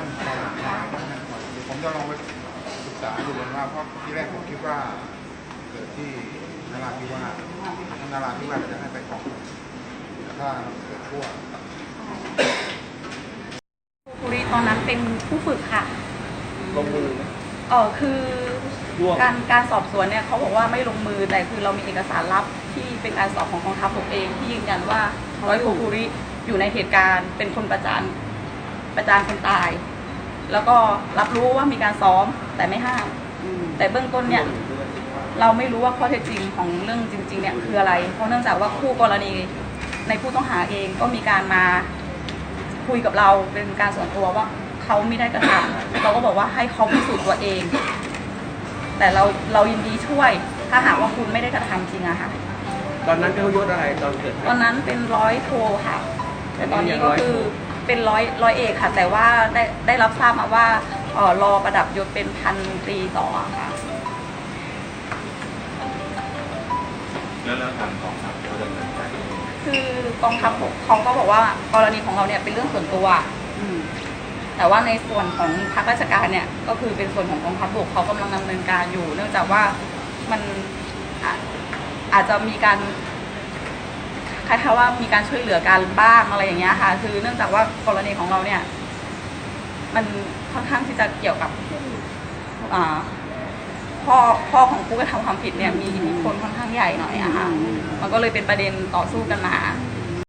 ั่งคอยหาว่านั่งคอยเดี๋ยวผมจะลองไปศึกษาดูว่าเพราะที่แรกผมคิดว่า เกิดที่นราธิวาสนราธิวาสจะให้ไปออกแต่ถ้าเกิดทั่วคุรีตอนนั้นเป็นผู้ฝึกค่ะลงมือไหมเออคือการการสอบสวนเนี่ยเขาบอกว่าไม่ลงมือแต่คือเรามีเอกสารลับที่เป็นการสอบของกองทัพบกเองที่ยืนยันว่าร้อยโทคุริอยู่ในเหตุการณ์เป็นคนประจาน ประจานคนตาย แล้วก็รับรู้ว่ามีการซ้อมแต่ไม่ห้ามแต่เบื้องต้นเนี่ย เราไม่รู้ว่าข้อเท็จจริงของเรื่องจริง ๆ เนี่ยคืออะไร เพราะเนื่องจากว่าคู่กรณีในผู้ต้องหาเองก็มีการมาคุยกับเราเป็นการส่วนตัวว่าเขาไม่ได้กระทำเราก็บอกว่าให้เขาพิสูจน์ตัวเอง แต่เราเรายินดีช่วย ถ้าหากว่าคุณไม่ได้กระทำจริงอะค่ะตอนนั้นเขายศอะไรตอนเกิดเหตตุอนนั้นเป็นร้อยโทค่ะ แต่ตอนนี้ก็คือ เป็นร้อยร้อยเอกค่ะ แต่ว่าได้ได้รับทราบมาว่าเอ่อรอประดับยศเป็นพันตรีต่ออะค่ะ แล้วแล้วทางกองทัพเขาดำเนินการคือกองทัพบกเขาก็บอกว่ากรณีของเราเนี่ยเป็นเรื่องส่วนตัวแต่ว่าในส่วนของพรรคราชการเนี่ย ก็คือเป็นส่วนของกองทัพบกเขากำลังดำเนินการอยู่ เนื่องจากว่ามันอาอาจจะมีการค ล้ายๆว่ามีการช่วยเหลือกันบ้างอะไรอย่างเงี้ยค่ะ คือเนื่องจากว่ากรณีของเราเนี่ย มันค่อนข้างที่จะเกี่ยวกับอ่าพ่อพ่อของผู้กระทำความผิดเนี่ยมีอิทธิพลค่อนข้างใหญ่หน่อยอะค่ะ มันก็เลยเป็นประเด็นต่อสู้กันมา